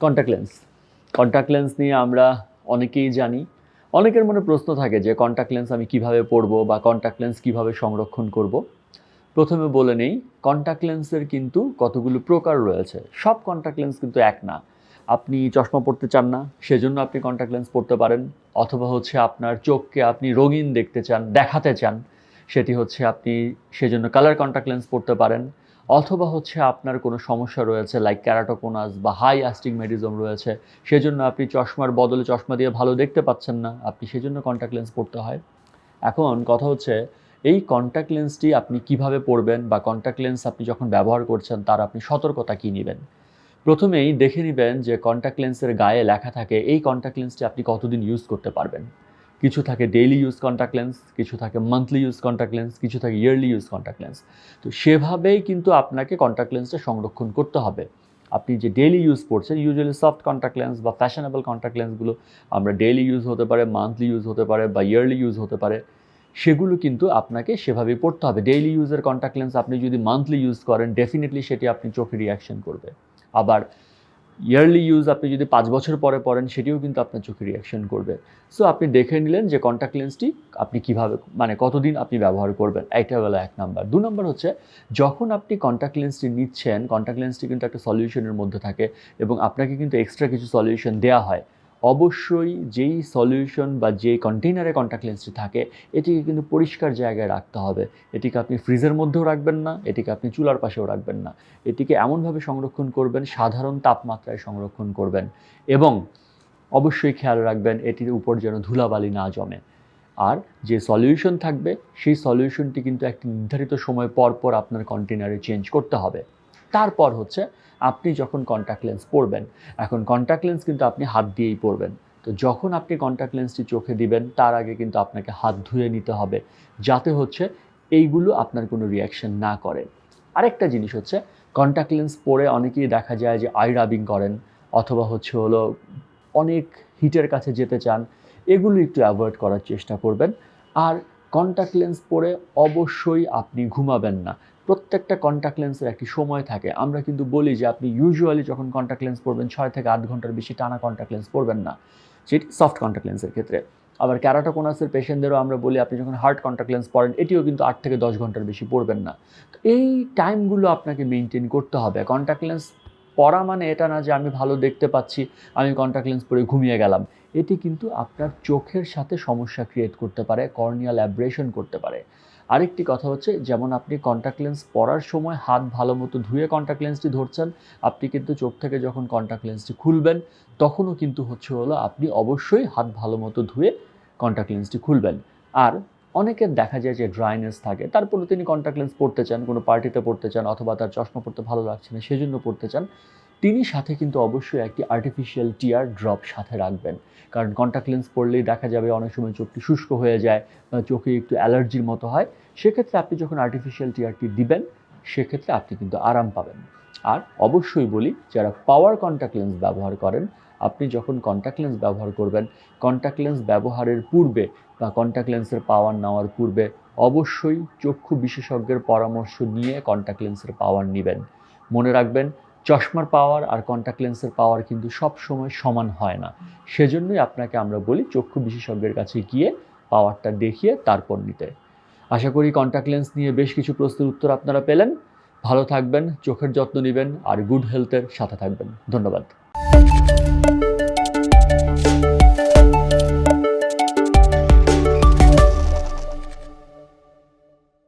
Contact lens contact lens নিয়ে আমরা অনেকেই জানি। অনেকের মনে প্রশ্ন থাকে যে কন্ট্যাক্ট লেন্স আমি কীভাবে পরবো বা কন্ট্যাক্ট লেন্স কীভাবে সংরক্ষণ করব। প্রথমে বলে নেই কন্ট্যাক্ট লেন্সের কিন্তু কতগুলো প্রকার রয়েছে। সব কন্ট্যাক্ট লেন্স কিন্তু এক না। আপনি চশমা পড়তে চান না, সেজন্য আপনি কন্ট্যাক্ট লেন্স পড়তে পারেন। অথবা হচ্ছে আপনার চোখকে আপনি রঙিন দেখতে চান, দেখাতে চান, সেটি হচ্ছে আপনি সেজন্য কালার কন্ট্যাক্ট লেন্স পড়তে পারেন। অথবা হচ্ছে আপনার কোনো সমস্যা রয়েছে লাইক ক্যারাটোকোনাস বা হাই অ্যাস্টিগমেটিজম রয়েছে, সেজন্য আপনি চশমার বদলে চশমা দিয়ে ভালো দেখতে পাচ্ছেন না, আপনি সেজন্য কন্ট্যাক্ট লেন্স পড়তে হয়। এখন কথা হচ্ছে, এই কন্ট্যাক্ট লেন্সটি আপনি কীভাবে পরবেন বা কন্ট্যাক্ট লেন্স আপনি যখন ব্যবহার করছেন, তার আপনি সতর্কতা কী নেবেন? প্রথমেই দেখে নেবেন যে কন্ট্যাক্ট লেন্সের গায়ে লেখা থাকে, এই কন্ট্যাক্ট লেন্সটি আপনি কতদিন ইউজ করতে পারবেন। কিছু থাকে ডেইলি ইউজ কন্ট্যাক্ট লেন্স কিছু থাকে মান্থলি ইউজ কন্ট্যাক্ট লেন্স কিছু থাকে ইয়ারলি ইউজ কন্ট্যাক্ট লেন্স তো সেভাবেই কিন্তু আপনাকে কন্ট্যাক্ট লেন্সটা সংরক্ষণ করতে হবে। আপনি যে ডেইলি ইউজ করছেন ইউজুয়ালি সফট কন্ট্যাক্ট লেন্স বা ফ্যাশনেবল কন্ট্যাক্ট লেন্সগুলো আমরা ডেইলি ইউজ হতে পারে মান্থলি ইউজ হতে পারে বা ইয়ারলি ইউজ হতে পারে, সেগুলো কিন্তু আপনাকে সেভাবেই পড়তে হবে। ডেইলি ইউজের কন্ট্যাক্ট লেন্স আপনি যদি মান্থলি ইউজ করেন ডেফিনেটলি সেটি আপনি চোখে রিয়াকশন করবে। আবার ইয়ারলি ইউজ আপনি যদি পাঁচ বছর পরে পড়েন, সেটিও কিন্তু আপনার চোখে রিয়াকশন করবে। সো আপনি দেখে নিলেন যে কন্ট্যাক্ট লেন্সটি আপনি কীভাবে মানে কতদিন আপনি ব্যবহার করবেন, এইটা হলো এক নাম্বার দু নম্বর হচ্ছে, যখন আপনি কন্ট্যাক্ট লেন্সটি নিচ্ছেন কন্ট্যাক্ট লেন্সটি কিন্তু একটা সলিউশনের মধ্যে থাকে এবং আপনাকে কিন্তু এক্সট্রা কিছু সলিউশন দেওয়া হয়। অবশ্যই যেই সলিউশন বা যে কন্টেইনারে কন্ট্যাক্ট লেন্সটি থাকে, এটিকে কিন্তু পরিষ্কার জায়গায় রাখতে হবে। এটিকে আপনি ফ্রিজের মধ্যেও রাখবেন না, এটিকে আপনি চুলার পাশেও রাখবেন না। এটিকে এমনভাবে সংরক্ষণ করবেন, সাধারণ তাপমাত্রায় সংরক্ষণ করবেন এবং অবশ্যই খেয়াল রাখবেন এটির উপর যেন ধুলাবালি না জমে। আর যে সলিউশন থাকবে, সেই সলিউশনটি কিন্তু একটি নির্ধারিত সময় পর পর আপনার কন্টেনারে চেঞ্জ করতে হবে। তারপর হচ্ছে আপনি যখন কন্ট্যাক্ট লেন্স পরবেন, এখন কন্ট্যাক্ট লেন্স কিন্তু আপনি হাত দিয়েই পরবেন। তো যখন আপনি কন্ট্যাক্ট লেন্সটি চোখে দিবেন, তার আগে কিন্তু আপনাকে হাত ধুয়ে নিতে হবে, যাতে হচ্ছে এইগুলো আপনার কোনো রিয়াকশন না করে। আরেকটা জিনিস হচ্ছে কন্ট্যাক্ট লেন্স পরে অনেকেই দেখা যায় যে আই রাবিং করেন, অথবা হচ্ছে হলো অনেক হিটের কাছে যেতে চান, এগুলো একটু অ্যাভয়েড করার চেষ্টা করবেন। আর কন্ট্যাক্ট লেন্স পরে অবশ্যই আপনি ঘুমাবেন না। প্রত্যেকটা কন্ট্যাক্ট লেন্সের একটি সময় থাকে। আমরা কিন্তু বলি যে আপনি ইউজুয়ালি যখন কন্ট্যাক্ট লেন্স পরবেন, ছয় থেকে আট ঘণ্টার বেশি টানা কন্ট্যাক্ট লেন্স পরবেন না। সেটি সফট কন্ট্যাক্ট লেন্সের ক্ষেত্রে। আবার ক্যারাটোকোনাসের পেশেন্টদেরও আমরা বলি, আপনি যখন হার্ড কন্ট্যাক্ট লেন্স পরেন, এটিও কিন্তু আট থেকে দশ ঘণ্টার বেশি পড়বেন না। তো এই টাইমগুলো আপনাকে মেনটেন করতে হবে। কন্ট্যাক্ট লেন্স পরা মানে এটা না যে আমি ভালো দেখতে পাচ্ছি, আমি কন্ট্যাক্ট লেন্স পরে ঘুমিয়ে গেলাম। এটি কিন্তু আপনার চোখের সাথে সমস্যা ক্রিয়েট করতে পারে কর্নিয়াল অ্যাব্রেশন করতে পারে। আরেকটি কথা হচ্ছে, যেমন আপনি কন্ট্যাক্ট লেন্স পরার সময় হাত ভালো মতো ধুয়ে কন্ট্যাক্ট লেন্সটি ধরছেন, আপনি কিন্তু চোখ থেকে যখন কন্ট্যাক্ট লেন্সটি খুলবেন, তখনও কিন্তু হচ্ছে হলো আপনি অবশ্যই হাত ভালো মতো ধুয়ে কন্ট্যাক্ট লেন্সটি খুলবেন। আর অনেকের দেখা যায় যে ড্রাইনেস থাকে তারপরে তিনি কন্ট্যাক্ট লেন্স পড়তে চান, কোনো পার্টিতে পড়তে চান, অথবা তার চশমা পড়তে ভালো লাগছে না, সেজন্য পড়তে চান তিনি সাথে কিন্তু অবশ্যই একটি আর্টিফিশিয়াল টিয়ার ড্রপ সাথে রাখবেন। কারণ কন্ট্যাক্ট লেন্স পড়লেই দেখা যাবে অনেক সময় চোখটি শুষ্ক হয়ে যায় বা চোখে একটু অ্যালার্জির মতো হয়। সেক্ষেত্রে আপনি যখন আর্টিফিশিয়াল টিয়ারটি দিবেন, সেক্ষেত্রে আপনি কিন্তু আরাম পাবেন। আর অবশ্যই বলি, যারা পাওয়ার কন্ট্যাক্ট লেন্স ব্যবহার করেন, আপনি যখন কন্ট্যাক্ট লেন্স ব্যবহার করবেন কন্ট্যাক্ট লেন্স ব্যবহারের পূর্বে বা কন্ট্যাক্ট লেন্সের পাওয়ার নেওয়ার পূর্বে অবশ্যই চক্ষু বিশেষজ্ঞের পরামর্শ নিয়ে কন্ট্যাক্ট লেন্সের পাওয়ার নেবেন। মনে রাখবেন চশমার পাওয়ার আর কন্ট্যাক্ট লেন্সের পাওয়ার কিন্তু সব সময় সমান হয় না। সেজন্যই আপনাকে আমরা বলি চক্ষু বিশেষজ্ঞের কাছে গিয়ে পাওয়ারটা দেখিয়ে তারপর নিতে। আশা করি কন্ট্যাক্ট লেন্স নিয়ে বেশ কিছু প্রশ্নের উত্তর আপনারা পেলেন। ভালো থাকবেন, চোখের যত্ন নেবেন, আর গুড হেলথের সাথে থাকবেন। ধন্যবাদ।